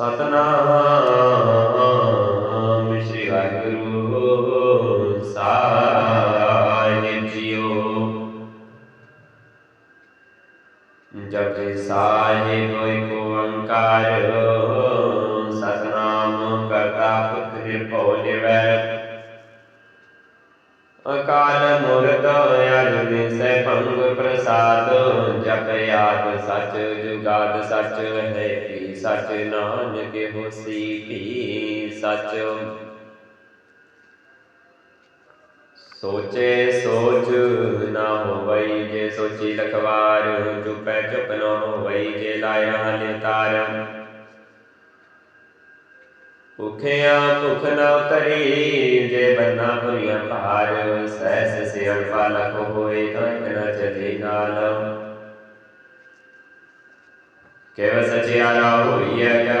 ਸਤਨਾਮ ਸ੍ਰੀ ਵਾਹਿਗੁਰੂ ਸਾਹਿਬ ਜੀਓ। ਜਪਿ ਸਾਹਿਬ ਏਕ ਓੰਕਾਰ, ਸਤਨਾਮ ਕਰਤਾ ਪੁਰਖ ਨਿਰਭਉ ਨਿਰਵੈਰ ਅਕਾਲ ਮੂਰਤ ਅਜੂਨੀ ਸੈਭੰਗ ਪ੍ਰਸਾਦ, ਜਪ ਆਦ ਸਚ, ਜੁਗਾਦ ਸਚ, ਹੈ ਵੀ ਸਚ ਨਾਨਕ हो सीखी सच। सोचे सोच ना हो वही जे सोची लखवार है चुप न हो वही जे लाया हले तार। भुखिया भुख न करी जे बन्ना पुरिया पार सहस से अल्पा लख होए तो कंक न चले नाल। केव सचियारा होइए क्या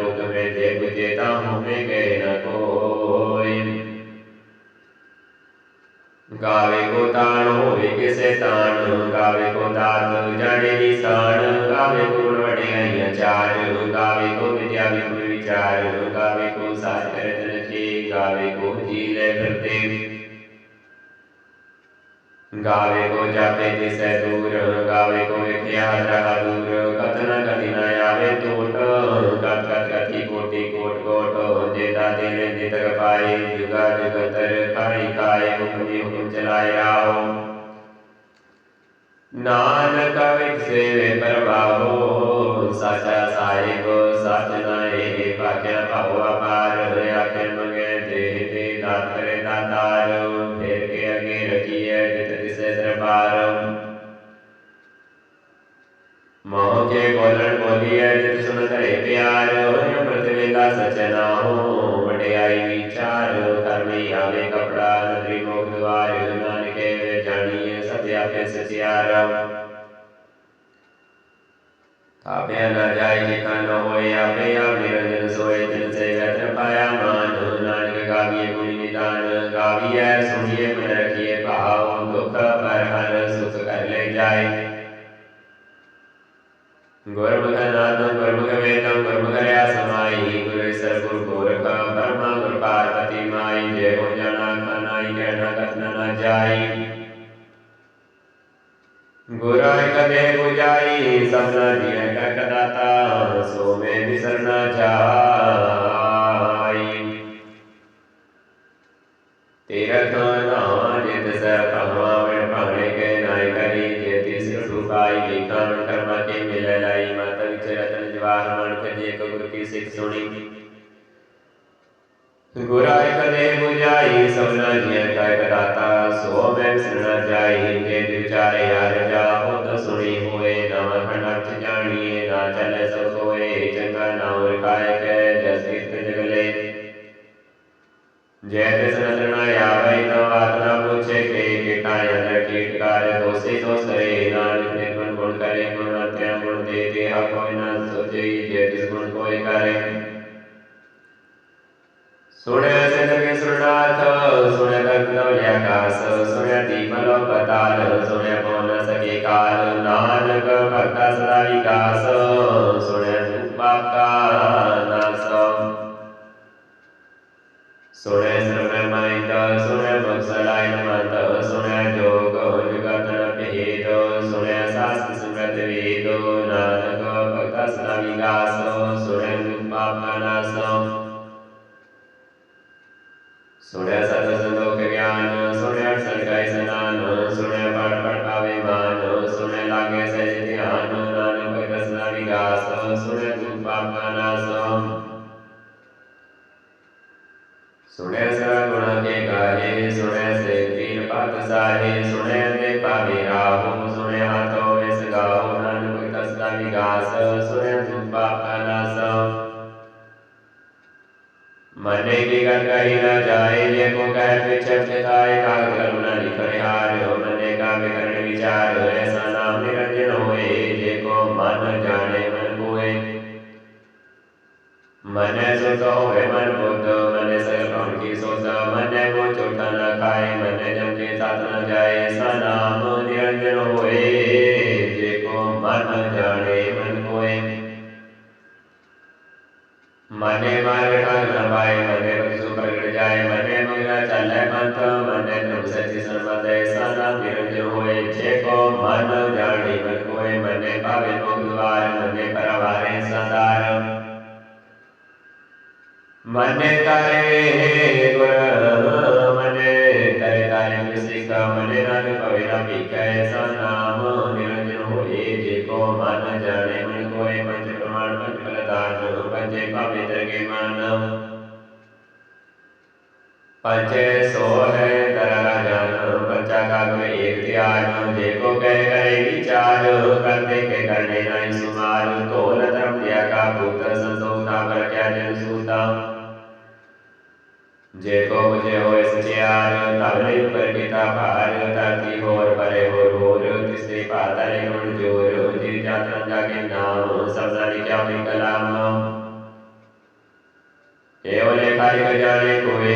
ਗਾਵੇ ਕੋ ਤਾਣ, ਹੋਵੇ ਕਿਸੇ ਤਾਣ, ਗਾਵੇ ਕੋ ਦਾਤ, ਜਾਣੇ ਨਿਸ਼ਾਨ ਗਾਵੇ ਕੋ ਵਡਿਆਈਆਂ ਚਾਰ ਗਾਵੇ ਕੋ ਵਿਦਿਆ ਵਿਖੇ ਵਿਚਾਰ, ਗਾਵੇ ਕੋ ਸਾਜ ਕਰੇ ਕੀ, ਗਾਵੇ ਕੋ ਜੀ ਲੈ ਫਿਰਤੇ ਗਾਵੇ ਕੋ ਜਾਪੇ ਤਿਸੈ ਦੂਰ, ਗਾਵੇ ਕੋ ਵੇਖਿਆ ਦਰਾ ਦੂਰ ਕਤਨਾ ਕਦੀ ਨ ਆਵੇ ਟੋਟ लगायाओ नानक विकसेवे प्रभावो, साचा साहेबो, साच नाहे वाक्या भावो अपार आखे मंगे देह दे दात दातार फेर के आगे रखिए जित दिसे सरपार। मोह के बोलन बोलिए जित सुन करे प्यार पृथ्वी का सचना हो बुराई कहना करना ना जाई। बुराई कदे बुझाई, सब ना दिया का कदाता सो में बिसरना जाई। न जाहि के तो सुनी हुए नमः खंड जानिए ना चले was that I ਤੀਨ ਪਤ ਸਾਹੇ ਸੁਣਿਆ ਤੇ ਪਾਵੇ ਰਾਹੋ ਸੁਣਿਆ ਹਾਥੋ ਇਸ ਗਾਓ, ਨਾਨਕ ਕਸਨਾ ਵਿਗਾਸ ਸੁਣਿਆ ਦੁਖ ਪਾਪਾ ਨਾਸ ਮਨੇ ਕੀ ਗੱਲ ਕਹੀ ਨਾ ਜਾਏ, ਜੇ ਕੋ ਕਹਿ ਪਿਛੇ ਪਿਤਾਏ ਕਾਗ ਕਰਮ ਨ ਲਿਖਿ ਹਾਰਿਓ ਮਨੇ ਕਾ ਵਿਚਾਰ ਐਸਾ ਨਾਮ ਨਿਰੰਜਨ ਹੋਏ, ਜੇ ਕੋ ਮਨ ਜਾਣੇ ਮਨ ਕੋਏ ਮਨੈ ਸੁਧ ਹੋਵੇ, ਮਨ ਬੁੱਧ જાણે મન મોએ મને મારે હર નભાય મને રજુ પ્રગટ જાય મને મંગલા ચાલે મત મને નમસજી સર્વદય સદા નિરજ હોય છે કો મન જાણે મન મોએ મને ભાવે ભગવાર મને પરવારે સદાર મને તારે હે ગુર મને તારે તારે વિશેષ મને નાનક વિના વિકાય સદા पंचे सोलह करना जानो पंचा का गुण एक त्यानो देखो कह करेगी चारो करते के करने नहीं सुमारो तो न धर्म दिया का पुत्र संसोता पर क्या जन सूता जेको मुझे हो सचियार तबले पर पिता पार ताती होर परे होर होर तिसरे पातरे गुण ज़ोर जिर जातरम जाके नाम सब जाने क्या अपनी कलाम एवं लेखा जाने कोई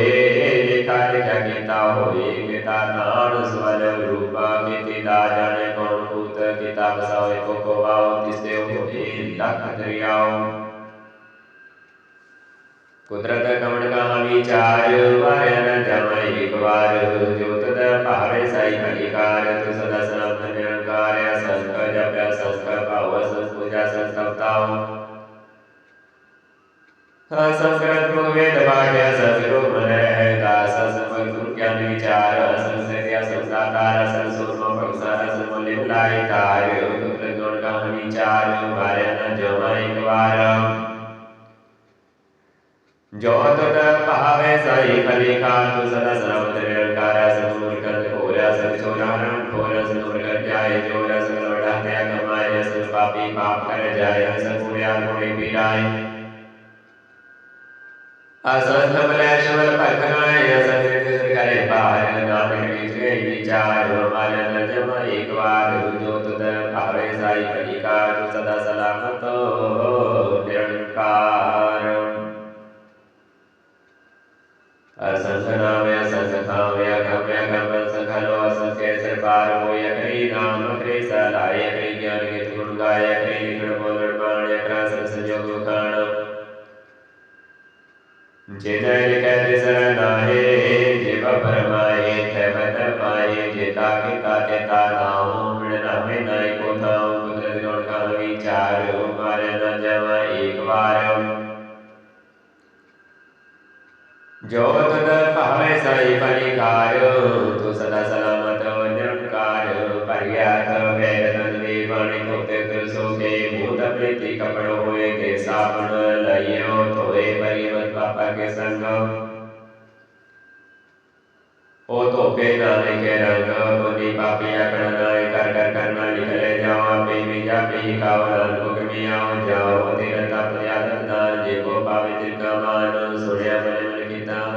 ਲਿਖਿਆ ਕੀਤਾ ਹੋਏ ਕੀਤਾ ਨਾਨ ਸਵਲ ਰੂਪਾ ਕੀਤੀ ਦਾ ਜਾਣੇ ਕੌਣ ਭੂਤ ਕੀਤਾ ਬਸਾਵੇ ਕੋ ਕੋ ਵਾਉ ਤਿਸਤੇ ਹੋਏ ਲੱਖ ਦਰਿਆਉ ਕੁਦਰਤ ਕਵਣ ਕਾ ਵਿਚਾਰ ਵਾਰਿਆ ਨ ਜਮੈ ਇੱਕ ਵਾਰ ਜੋ ਤਦ ਭਾਵੇ ਸਾਈ ਅਧਿਕਾਰ ਤੁ ਸਦਾ ਸਨਾਤਨ ਨਿਰੰਕਾਰ ਸੰਖ ਜਪਿਆ ਸੰਖ ਭਾਵ ਸੰਖ ਪੂਜਾ ਸੰਸਤਾਉ ਸੰਸਕ੍ਰਿਤ ਮੁਖ ਵੇਦ ਪਾਠਿਆ ਸੰਸਕ੍ਰਿਤ ਮਨ ਰਹਿ ਦਾਸ ਸੰਪਤ विचार संस्कृतिया संसाकार संसोषो संसार संबोले लाय तार गुण का विचार भार्य न जमा एक बार जो तत पावे सही खलिका तु सदा सर्वत निरंकार सदूर कर कोरा सब चोरानम ठोर सदूर कर जाए ज़ोर सब लड़ा त्या कमाए सब पापी पाप कर जाए सब गुणया गुणे पीराए असत बलेश्वर पखनाय असत કરી પાર દોડી જે વિચારો મન જમ એકવાર જો તદર ભાવે સાઈ કલિકા તુ સદા સલામતો નિરંકાર અસંસનાવ્ય સંસથાવ્ય ગમ્ય ગમ સખલો અસંસે સરપાર મોય કરી નામ કરી સલાય કરી જ્ઞાન કે ગુણ ગાય કરી નિકળ બોલણ બાણ્ય કરા સંસંજોગ કારણ જે જય કહે સરનાહે ಪರಮಾಯೇ ತಮತ ಮಾಯೇ ಜೇತಾಗಿ ಕಾಜತಾ ನಾವು ಮೃಣಮೆ ನಾಯಕೋ ತಾವು ಕುದ್ರದಿನೋಡ ಕಾಲ ವಿಚಾರ ಮಾರೆ ನ ಜಮ ಏಕವಾರಂ जो तद पहवे सई परिकार तो सदा सलामत निरंकार पर्यात वेदन देवाणि कोते कर सोके भूत प्रीति कपड़ो होए के साबण लयो तोए परिवत पापा के संग ભેદ અને કેરલ ન બની પાપિયા ગણ ન એકાર કરકર ન નિકલે જાઓ આપે બીજા પી કાવલ અલ્પક મી આવ જાઓ અધિરતા પ્રયાદન દાન જે કો પાવે તિર્કમાન સોડ્યા મને મને ગીતા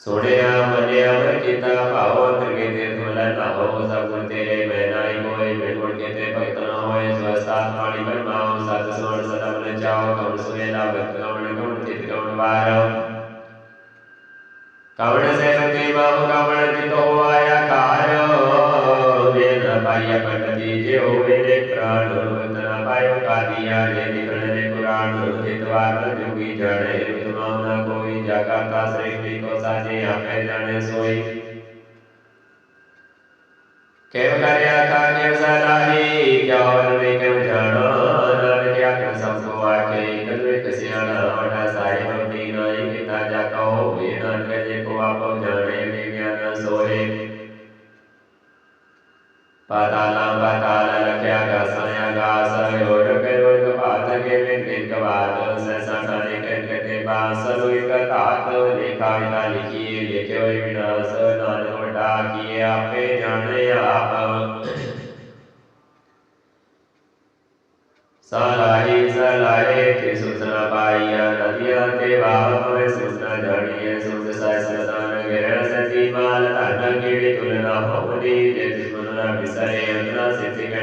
सोड़िया मनिया मन कीता भाव अंतर के ते तुला ना हो, सब गुण तेरे, मैं नाई होए मैं गुण के ते भक्त ना होए स्वस्तात पाणी पर माओ सत सोड़ सदा मन जाओ कौन सुने ना भक्त कौन कौन चित कौन वारम कवण से सके बाबू कवण की तो आया कार वेद भाई पट दीजे हो मेरे प्राण तना पायो का दिया रे निकल रे पुराण हितवार जोगी जड़े तुमाव न कोई जागता श्रेष्ठी को साजे आपे जाने सोई केव कर्या का केव सलाही क्या और वे केव တပင်လေးများများဆိုလေပါတာလာ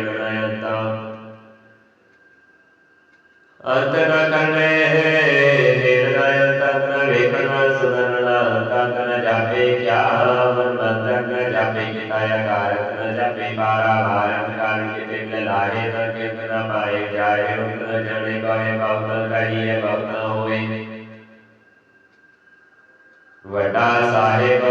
बनाया था अर्थ का करने निर्णय तत्र लेखन सुधरण जापे क्या मन बंधक न जापे किताया कारक न जापे पारा भारत कारण के तिन्न लाहे न के न पाए जाए उतन जड़े पाए भवतल कहिए भवतल होए वटा साहेब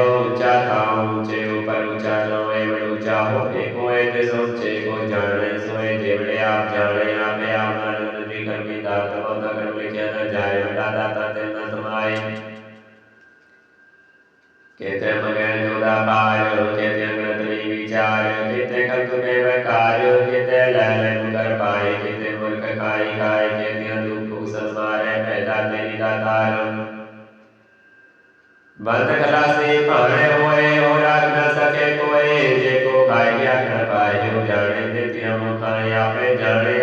ਜਾਏ ਵੱਡਾ ਦਾਤਾ ਤੇ ਨ ਸਮਾਏ ਕੇਤੇ ਮਗਨ ਜੋਦਾ ਪਾਰ ਕੇਤੇ ਅੰਗਤ ਲਈ ਵਿਚਾਰ ਕੇਤੇ ਕਲਪ ਕੇ ਵਕਾਰ ਕੇਤੇ ਲੈ ਲੈ ਮੁਕਰ ਪਾਏ ਕੇਤੇ ਮੁਰਖ ਖਾਈ ਖਾਏ ਕੇਤੇ ਦੁਖ ਸੰਸਾਰੇ ਪੈਦਾ ਤੇਰੀ ਦਾਤਾਰ ਬੰਦ ਖਲਾਸੀ ਭਾਣੇ ਹੋਏ ਹੋ ਰਾਜ ਨ ਸਕੇ ਕੋਏ ਜੇ ਕੋ ਖਾਇ ਗਿਆ ਕਰ ਪਾਇਓ ਜਾਣੇ ਦਿੱਤਿਆ ਮੁਖਾਂ ਆਪੇ ਜਾਣੇ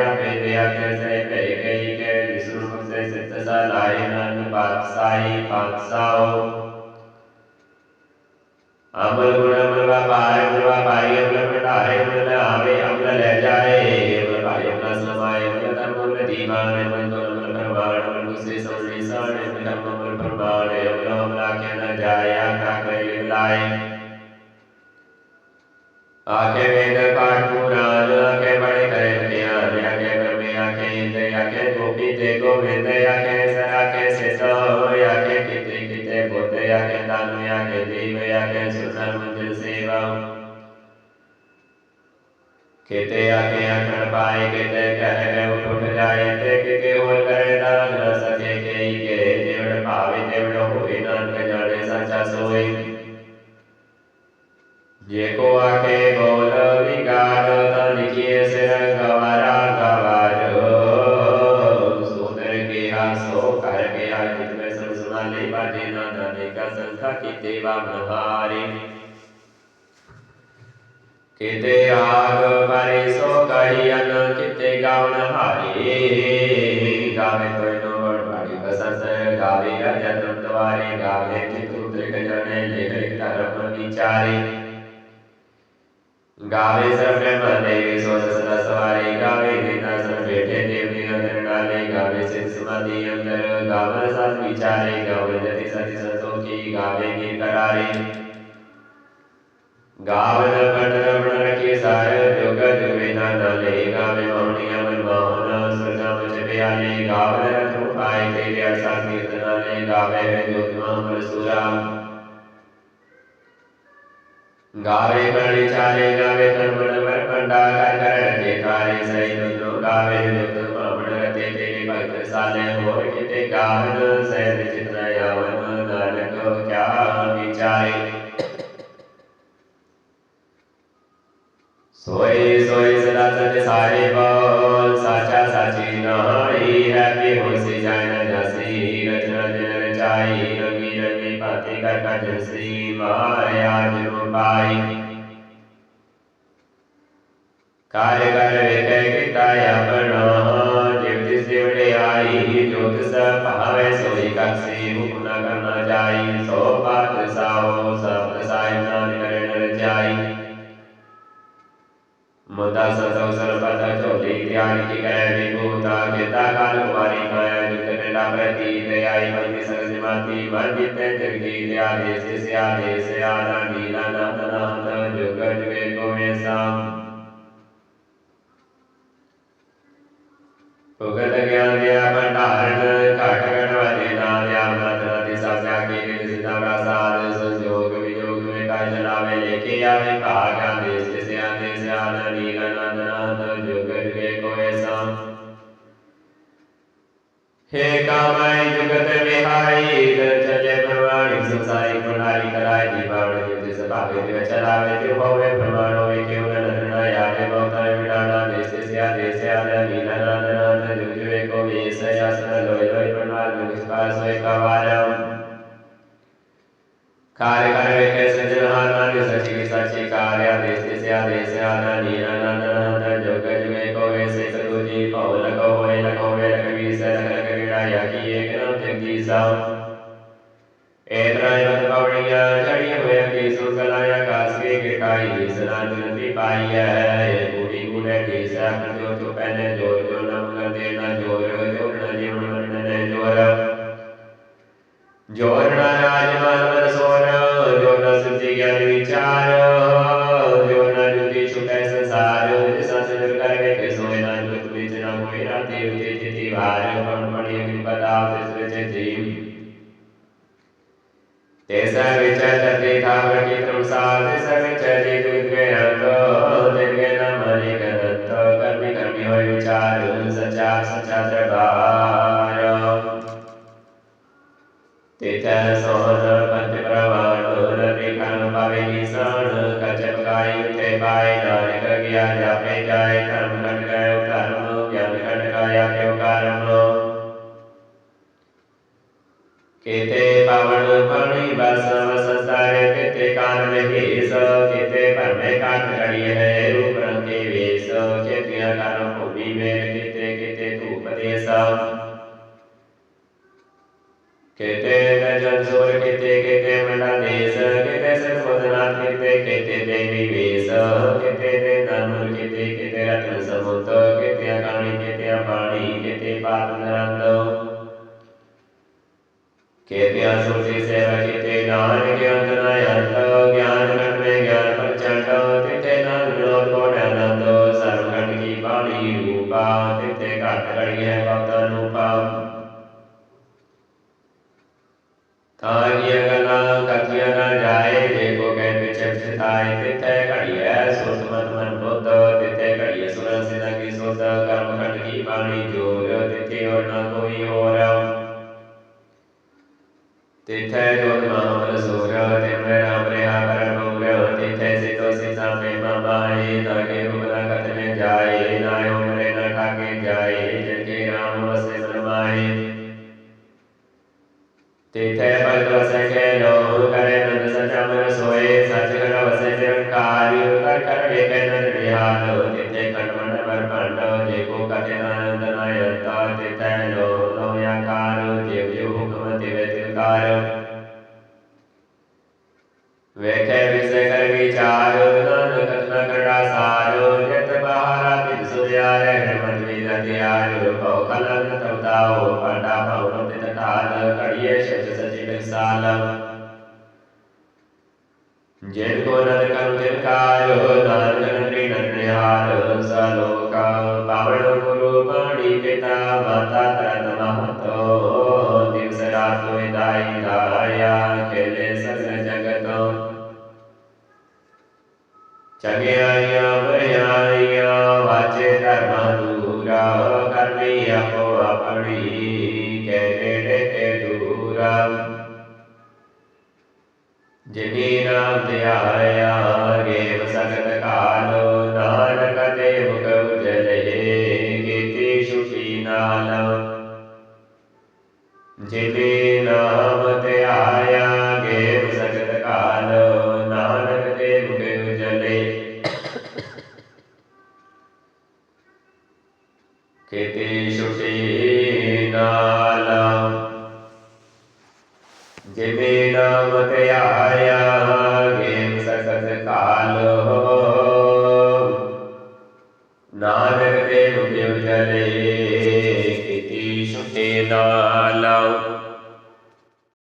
ਖਾਲਸਾ ਅਮਰ ਗੁਣ ਅਮਰ ਵਾਪਾਰ ਜਿਵਾ ਭਾਈ ਅਮਰ ਮਿਟਾਰੇ ਪਾਏ ਕਿਤੇ ਕਹਿ ਗਏ ਉਠ ਉਠ ਜਾਏ ਤੇ ਕਿਤੇ ਹੋਰ ਕਰੇ ਦਾਨ ਨ ਸਕੇ ਕਈ ਕੇ ਜਿਵੜ ਭਾਵੇ ਤਿਵੜ ਹੋਏ ਨਾਨਕ ਜਾਣੇ ਸੱਚਾ ਸੋਏ ਜੇ ਕੋ ਆਖੇ ਬੋਲ ਵਿਗਾੜ ਤਾਂ ਲਿਖੀਏ ਸਿਰ ਗਵਾਰਾ ਗਵਾਰ ਸੋਦਰ ਕੇ ਹਾਸੋ ਕਰ ਕੇ ਆ ਜਿਤ ਮੈਂ ਸਭ ਸੁਣਾ ਲੈ ਬਾਜੇ ਨਾ ਦਾਨੇ ਕਾ ਸੰਖਾ ਕੀਤੇ ਵਾ ਮਨਹਾਰੇ किते आग परिसो गरियन किते गावन हारे गावे तो इनो बड़ बड़ी बसंत गावे रजन द्वारे गावे कितु त्रिक जने लेखर धर्म विचारे गावे सर्वे मदेवे सो सदा सवारे गावे नेता सर बैठे देव निरंतर डाले। गावे से समाधि अंदर गावन साथ विचारे गावे जति सति संतों की, गावे की करारे। गावन पटन ब्रण के सारे जोग जुमेना नाले गावे मौनिया मन माहना सरजा मच प्याले गावन रथो पाए ते व्या साथ कीर्तनाले गावे ज्योतिमा पर सूरा गावे बरणी चाले गावे कर्मण वर पंडा कर कर देखारे सही दुनो गावे ज्योतिमा मन रते तेरे भक्त साले मोर किते गावन सहज चितनायावन नानक क्या विचारे सोई सोई सदा सच सारे बोल, साचा साची नहाई, हैप्पी होसी जाना जासी, रचना जन रचाई, रंगी रंगी पाती कर कजसी माया जरूपाई कार्य कर विकय किताया बना バイバ。out. तेसा विचतरे धावति क्रमसाधि सवे ਚਿਤੇ ਕਾਨ ਰਹੀ ਸੋ ਚਿਤੇ ਭਰਮੇ ਕਾਨ ਕਰੀ ਹੈ, ਰੂਪ ਰੰਗੇ ਵੇਸ ਚੇਤਿਆ ਕਾਨ ਭੂਮੀ ਮੇਰ ਕਿਤੇ ਕਿਤੇ ਧੂਪ ਦੇਸ ਕਿਤੇ ਜਨ ਸੋਰ, ਕਿਤੇ ਕਿਤੇ ਮੰਡਾ ਦੇਸ, ਕਿਤੇ ਸਰਵਦਨਾ ਕਿਤੇ ਕਿਤੇ ਰੂਪਾ ਜਿੱਥੇ ਘਟ ਘੜੀ ਹੈ ਵਕਤ ਰੂਪਾ ਤਾਰੀਏ ਤਿਥੈ ਭਗਤ ਸਖੇ ਲੋਹ ਕਰੇ ਨੰਦ ਸਚਾ ਮਨ ਸੋਏ कङ्कर्कायो नार्गन्त्रिनन्यारो सलोका पावणगुरूपाणि पिता माता तन्महतो दिवसरात्मविदायिताया केले सर्वजगतो चगयाय या सकलकालो सकत कालो नानकदेव कौचलये गीते शुचीनाल जना